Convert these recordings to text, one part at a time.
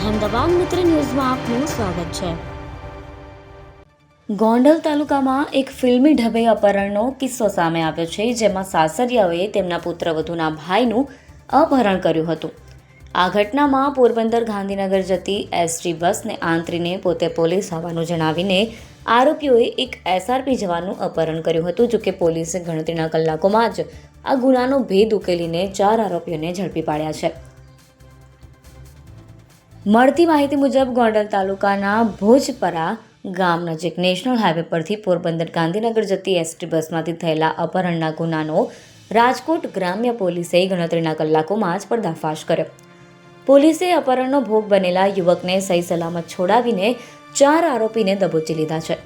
અહેમદાબાદ મિત્ર ન્યૂઝમાં આપનું સ્વાગત છે. ગોંડલ તાલુકામાં એક ફિલ્મી ઢબે અપહરણનો કિસ્સો સામે આવ્યો છે, જેમાં સાસરિયાઓએ તેમના પુત્રવધૂના ભાઈનું અપહરણ કર્યું હતું. આ ઘટનામાં પોરબંદર ગાંધીનગર જતી એસટી બસને આંતરીને પોતે પોલીસ હોવાનું જણાવીને આરોપીઓએ એક એસઆરપી જવાનનું અપહરણ કર્યું હતું જોકે પોલીસે ગણતરીના કલાકોમાં જ આ ગુનાનો ભેદ ઉકેલીને ચાર આરોપીઓને ઝડપી પાડ્યા છે. મળતી માહિતી મુજબ ગોંડલ તાલુકાના ભોજપરા ગામ નજીક નેશનલ હાઈવે પરથી પોરબંદર ગાંધીનગર જતી એસટી બસમાંથી થયેલા અપહરણના ગુનાનો રાજકોટ ગ્રામ્ય પોલીસે ગણતરીના કલાકોમાં જ પર્દાફાશ કર્યો. પોલીસે અપહરણનો ભોગ બનેલા યુવકને સહી સલામત છોડાવીને ચાર આરોપીને દબોચી લીધા છે.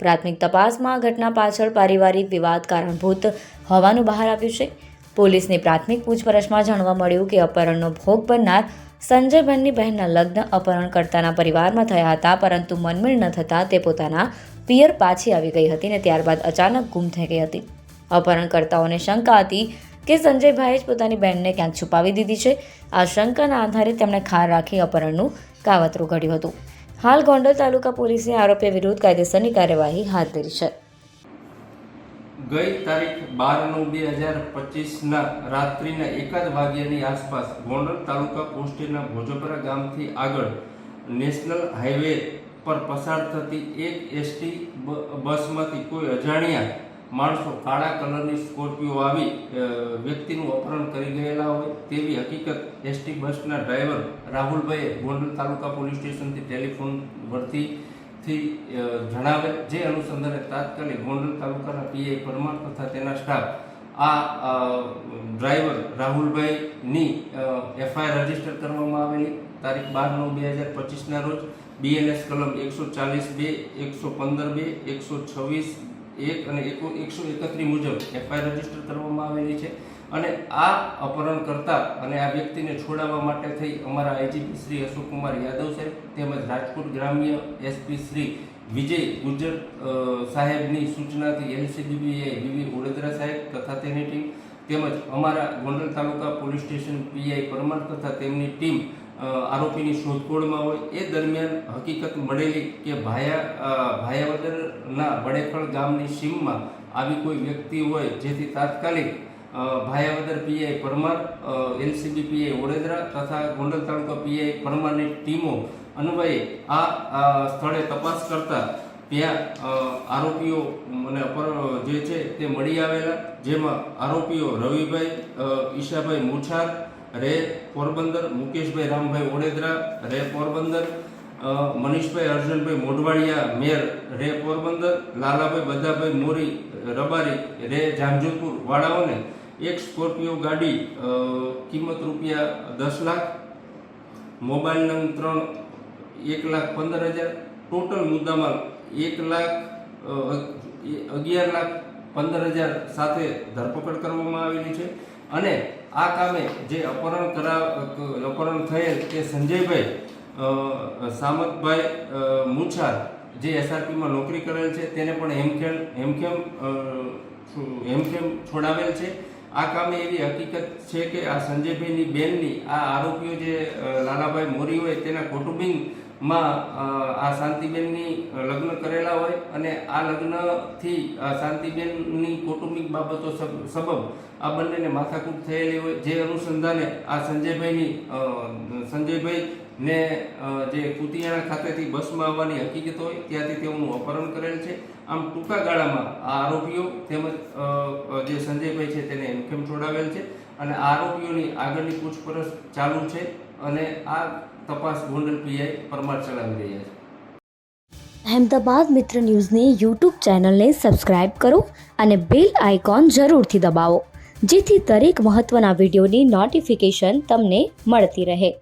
પ્રાથમિક તપાસમાં ઘટના પાછળ પારિવારિક વિવાદ કારણભૂત હોવાનું બહાર આવ્યું છે. પોલીસની પ્રાથમિક પૂછપરછમાં જાણવા મળ્યું કે અપહરણનો ભોગ બનનાર સંજયબેનની બહેનના લગ્ન અપહરણકર્તાના પરિવારમાં થયા હતા, પરંતુ મનમેળ ન થતાં તે પોતાના પિયર પાછી આવી ગઈ હતી ને ત્યારબાદ અચાનક ગુમ થઈ ગઈ હતી. અપહરણકર્તાઓને શંકા હતી કે સંજયભાઈએ જ પોતાની બહેનને ક્યાંક છુપાવી દીધી છે. આ શંકાના આધારે તેમણે ખાર રાખી અપહરણનું કાવતરું ઘડ્યું હતું. હાલ ગોંડલ તાલુકા પોલીસે આરોપી વિરુદ્ધ કાયદેસરની કાર્યવાહી હાથ ધરી છે. ગઈ તારીખ બાર નવ બે હજાર પચીસના રાત્રિના એકાદ વાગ્યાની આસપાસ ગોંડલ તાલુકા પોસ્ટેના ભોજપરા ગામથી આગળ નેશનલ હાઈવે પર પસાર થતી એક એસટી બસમાંથી કોઈ અજાણ્યા માણસો કાળા કલરની સ્કોર્પિયો આવી વ્યક્તિનું અપહરણ કરી ગયેલા હોય તેવી હકીકત એસટી બસના ડ્રાઈવર રાહુલભાઈએ ગોંડલ તાલુકા પોલીસ સ્ટેશનથી ટેલિફોન વરથી થી જણાવે, જે અનુસંધાને તાત્કાલિક ગોંડલ તાલુકાના પીઆઈ પરમાર તથા તેના સ્ટાફ આ ડ્રાઈવર રાહુલભાઈની એફઆઈઆર રજિસ્ટર કરવામાં આવેલી તારીખ બાર નવ બે હજાર પચીસના રોજ બીએનએસ કલમ એકસો ચાલીસ બે, એકસો પંદર બે, એકસો છવ્વીસ એક અને એકો, એકસો એકત્રીસ મુજબ એફઆઈઆર રજિસ્ટર કરવામાં આવેલી છે. અને આ અપહરણ કરતા અને આ વ્યક્તિને છોડાવવા માટે થઈ અમારા આઈજીપી શ્રી અશોકકુમાર યાદવ સાહેબ તેમજ રાજકોટ ગ્રામ્ય એસપી શ્રી વિજય ગુજર સાહેબની સૂચનાથી એલસીબીએ વીવી વડોદરા સાહેબ તથા તેની ટીમ તેમજ અમારા Gondal taluka police station PI Parmar તથા તેમની ટીમ આરોપીની શોધખોળમાં હોય એ દરમિયાન હકીકત મળેલી કે ભાયા ભાયાવદરના બડેખળ ગામની સીમમાં આવી કોઈ વ્યક્તિ હોય જેથી તાત્કાલિક Bhayavadar PI Parmar LCB PI Vadodara તથા ગોંડલ તાલુકા પીઆઈ પરમારની ટીમો અન્વયે આ સ્થળે તપાસ કરતા ત્યાં આરોપીઓ મને અપર જે છે તે મળી આવેલા, જેમાં આરોપીઓ રવિભાઈ ઈશાભાઈ મુછાર, રે પોરબંદર, મુકેશભાઈ રામભાઈ ઓડેદરા રે પોરબંદર મનીષભાઈ અર્જુનભાઈ મોઢવાડિયા મેર રે પોરબંદર, લાલાભાઈ બધાભાઈ મોરી, રબારી, રે જામજોધપુર વાળાઓને એક સ્કોર્પિયો ગાડી કિંમત રૂપિયા દસ લાખ, મોબાઈલ નંબર ત્રણ, એક લાખ પંદર હજાર, ટોટલ મુદ્દામાલ એક લાખ અગિયાર લાખ પંદર હજાર સાથે ધરપકડ કરવામાં આવેલી છે. અને આ કામે જે અપહરણ કરા અપહરણ થયેલ તે સંજયભાઈ સામતભાઈ મુછાર જે એસઆરપીમાં નોકરી કરેલ છે, તેને પણ હેમખેમ હેમખેમ હેમખેમ છોડાવેલ છે. આ કામે એવી હકીકત છે કે આ સંજયભાઈની બેનની આ આરોપીઓ જે લાલાભાઈ મોરી હોય તેના કૌટુંબિકમાં અ, આ શાંતિબેનની લગ્ન કરેલા હોય અને આ લગ્નથી શાંતિબેનની કૌટુંબિક બાબતો સબ- સબબ આ બંનેને માથાકૂટ થયેલી હોય જે અનુસંધાને આ સંજયભાઈની સંજયભાઈ ને જે કુતિયાણા ખાતેથી બસમાં આવવાની હકીકત હોય ત્યાંથી તેઓનું અપહરણ કરેલ છે. આમ ટૂંકા ગાળામાં આ આરોપીઓ તેમજ જે સંજયભાઈ છે તેને હેમખેમ છોડાવેલ છે? અને આરોપીઓની આગળની પૂછપરછ ચાલુ છે અને આ તપાસ ગોંડલ પીઆઈ પરમાર ચલાવી રહ્યા છે. અહેમદાબાદ મિત્ર ન્યૂઝની યુટ્યુબ ચેનલને સબસ્ક્રાઇબ કરો અને બેલ આઇકોન જરૂરથી દબાવો, જેથી દરેક મહત્ત્વના વિડીયોની નોટિફિકેશન તમને મળતી રહે.